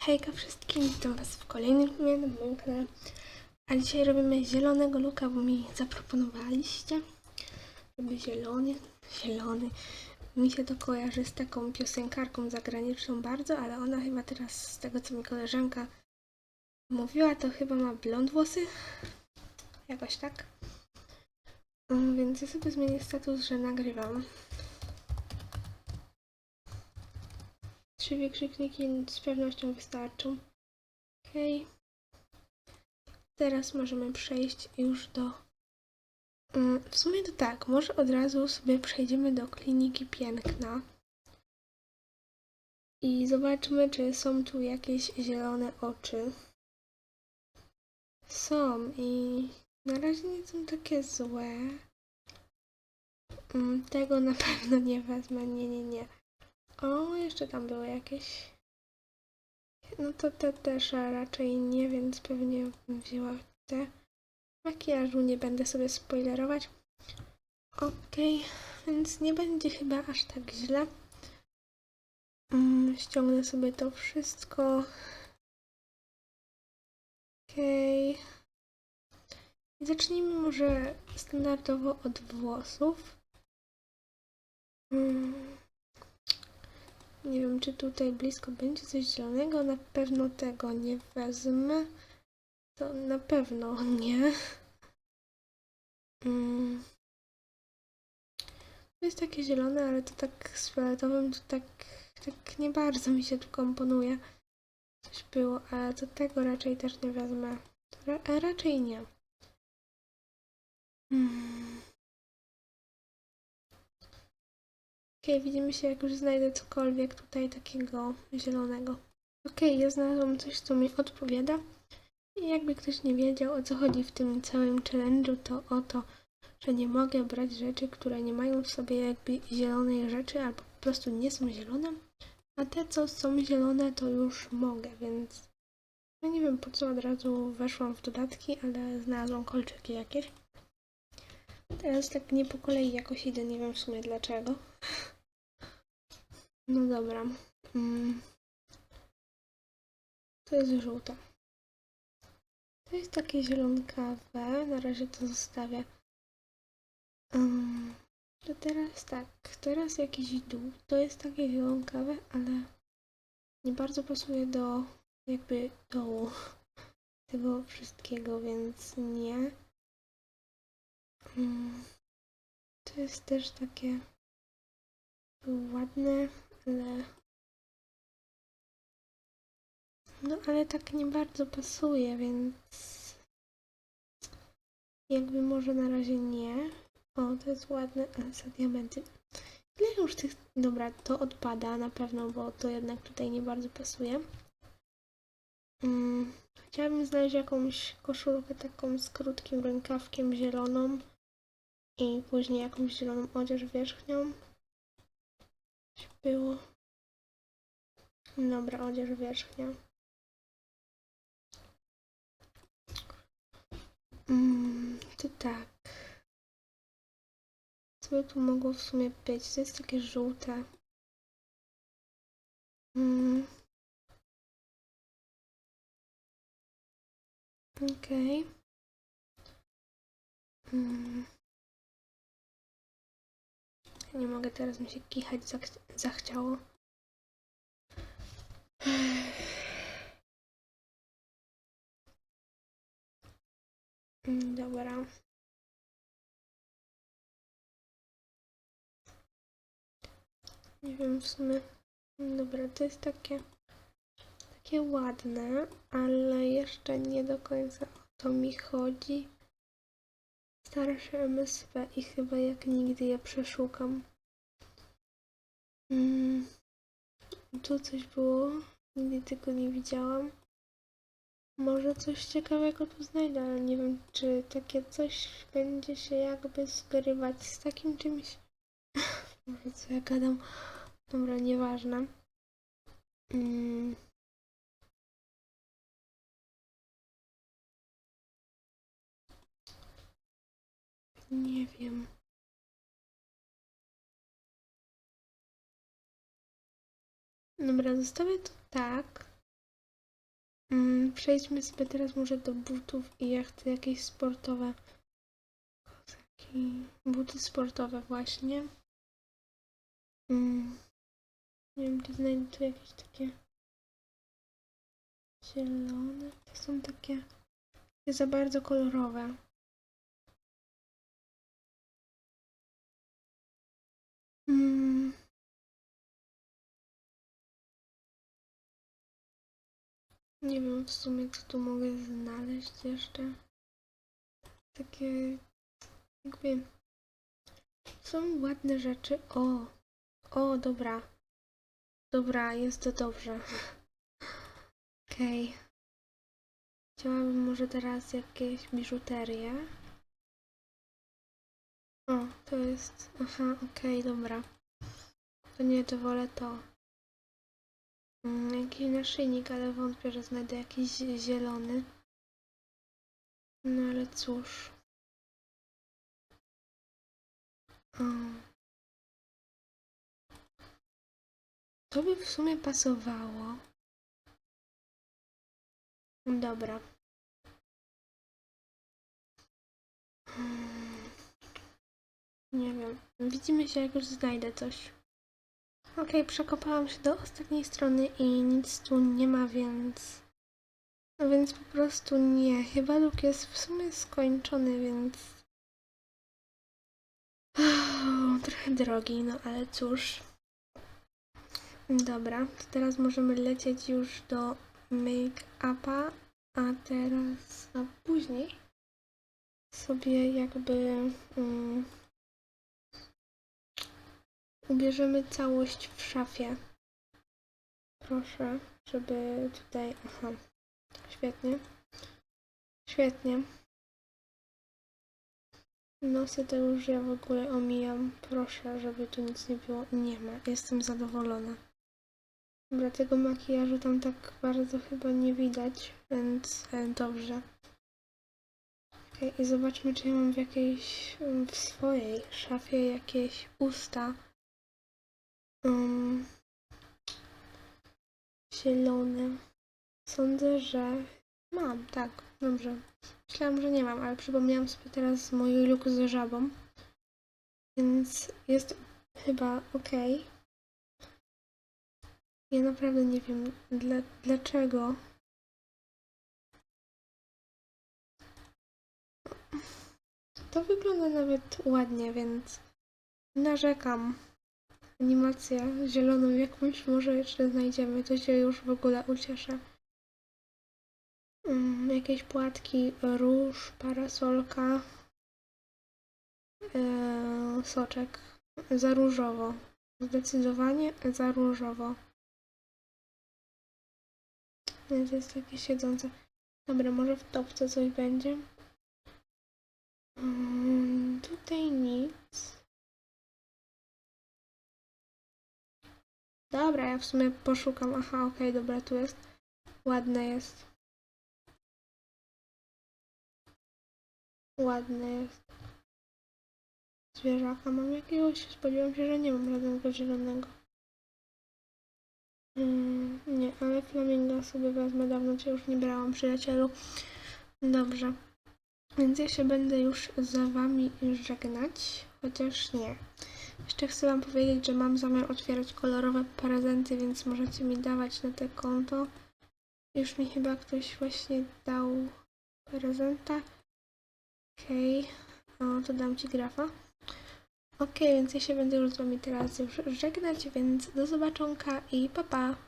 Hejka wszystkim, witam was w kolejnym filmie na moim kanale. A dzisiaj robimy zielonego luka, bo mi zaproponowaliście, żeby zielony, zielony. Mi się to kojarzy z taką piosenkarką zagraniczną bardzo, ale ona chyba teraz, z tego co mi koleżanka mówiła, to chyba ma blond włosy. Jakoś tak. Mm, Więc ja sobie zmienię status, że nagrywam. Trzy wykrzykniki z pewnością wystarczą. Ok. Teraz możemy przejść już do. Mm, W sumie to tak, może od razu sobie przejdziemy do kliniki piękna. I zobaczmy, czy są tu jakieś zielone oczy. Są i na razie nie są takie złe. Mm, Tego na pewno nie wezmę, nie, nie, nie. O, jeszcze tam były jakieś. No to te też raczej nie, więc pewnie bym wzięła te. Makijażu nie będę sobie spoilerować. Okej, więc nie będzie chyba aż tak źle. Mm, ściągnę sobie to wszystko. Okej. I Zacznijmy może standardowo od włosów. Mm. Czy tutaj blisko będzie coś zielonego. Na pewno tego nie wezmę. To na pewno nie. Mm. To jest takie zielone, ale to tak z fioletowym to tak, tak nie bardzo mi się tu komponuje. Coś było, ale to tego raczej też nie wezmę. Ra raczej nie. Mm. Okej, widzimy się, jak już znajdę cokolwiek tutaj takiego zielonego. Okej, ja znalazłam coś, co mi odpowiada. I jakby ktoś nie wiedział, o co chodzi w tym całym challenge'u, to o to, że nie mogę brać rzeczy, które nie mają w sobie jakby zielonej rzeczy, albo po prostu nie są zielone. A te, co są zielone, to już mogę, więc... No nie wiem, po co od razu weszłam w dodatki, ale znalazłam kolczyki jakieś. Teraz tak nie po kolei jakoś idę, nie wiem w sumie dlaczego. No dobra. Mm. To jest żółte. To jest takie zielonkawe. Na razie to zostawię. Um, to teraz tak. Teraz jakiś dół. To jest takie zielonkawe, ale nie bardzo pasuje do jakby dołu tego wszystkiego, więc nie. Mm. To jest też takie ładne, ale no ale tak nie bardzo pasuje, więc jakby może na razie nie. O, to jest ładne, ale za diamenty. Ile już tych... Dobra, to odpada na pewno, bo to jednak tutaj nie bardzo pasuje. Mm, chciałabym znaleźć jakąś koszulkę taką z krótkim rękawkiem zieloną i później jakąś zieloną odzież wierzchnią. Było. Dobra, odzież wierzchnia. Mm, to tak. Co by tu mogło w sumie być? To jest takie żółte. Mm. Okej. Mm. Nie mogę, teraz mi się kichać zach- zachciało. Dobra. Nie wiem w sumie. Dobra, to jest takie takie ładne, ale jeszcze nie do końca o to mi chodzi. Starsze MSP i chyba jak nigdy je przeszukam. Mm. Tu coś było. Nigdy tego nie widziałam. Może coś ciekawego tu znajdę, ale nie wiem, czy takie coś będzie się jakby zgrywać z takim czymś. Może co ja gadam. Dobra, nieważne. Mm. Nie wiem. Dobra, zostawię to tak. przejdźmy sobie teraz może do butów i ja chcę jakieś sportowe. Kozaki. Buty sportowe właśnie. Mm. Nie wiem, czy znajdę tu jakieś takie zielone. To są takie nie za bardzo kolorowe. Mm. Nie wiem w sumie, co tu mogę znaleźć jeszcze. Takie jakby są ładne rzeczy. O, o, dobra. Dobra, jest to dobrze. Okej. Chciałabym może teraz jakieś biżuterię. O, to jest... Aha, okej, dobra. To nie, to wolę to. Mm, jakiś naszyjnik, ale wątpię, że znajdę jakiś zie- zielony. No ale cóż. O. To by w sumie pasowało. Dobra. Nie wiem. Widzimy się, jak już znajdę coś. Okej, przekopałam się do ostatniej strony i nic tu nie ma, więc... No więc po prostu nie. Chyba luk jest w sumie skończony, więc... Trochę drogi, no ale cóż. Dobra, to teraz możemy lecieć już do make-upa, a teraz, a później sobie jakby mm, ubierzemy całość w szafie. Proszę, żeby tutaj, aha, świetnie, świetnie. Nosy to już ja w ogóle omijam. Proszę, żeby tu nic nie było. Nie ma. Jestem zadowolona. Dobra, tego makijażu tam tak bardzo chyba nie widać, więc e, dobrze. Okej, i zobaczmy, czy ja mam w jakiejś, w swojej szafie jakieś usta. Um, zielone. Sądzę, że mam, tak, dobrze. Myślałam, że nie mam, ale przypomniałam sobie teraz mój look z żabą. Więc jest chyba ok. Ja naprawdę nie wiem dla, dlaczego. To wygląda nawet ładnie, więc narzekam. Animacja zieloną jakąś może jeszcze znajdziemy, to się już w ogóle ucieszę. Mm, jakieś płatki, róż, parasolka, eee, soczek. Za różowo. Zdecydowanie za różowo. Nie, to jest takie siedzące. Dobra, może w topce coś będzie. Mm, tutaj nic. Dobra, ja w sumie poszukam. Aha, okej, dobra, tu jest. Ładne jest. Ładne jest. Zwierzaka mam jakiegoś? Spodziewam się, że nie mam żadnego zielonego. Mm, nie, ale flamingo sobie wezmę. Dawno cię już nie brałam, przyjacielu. Dobrze. Więc ja się będę już za wami żegnać. Chociaż nie. Jeszcze chcę wam powiedzieć, że mam zamiar otwierać kolorowe prezenty, więc możecie mi dawać na te konto. Już mi chyba ktoś właśnie dał prezenta. Okej. O, to dam ci grafa. Okej, więc ja się będę już z wami teraz już żegnać, więc do zobaczonka i pa pa!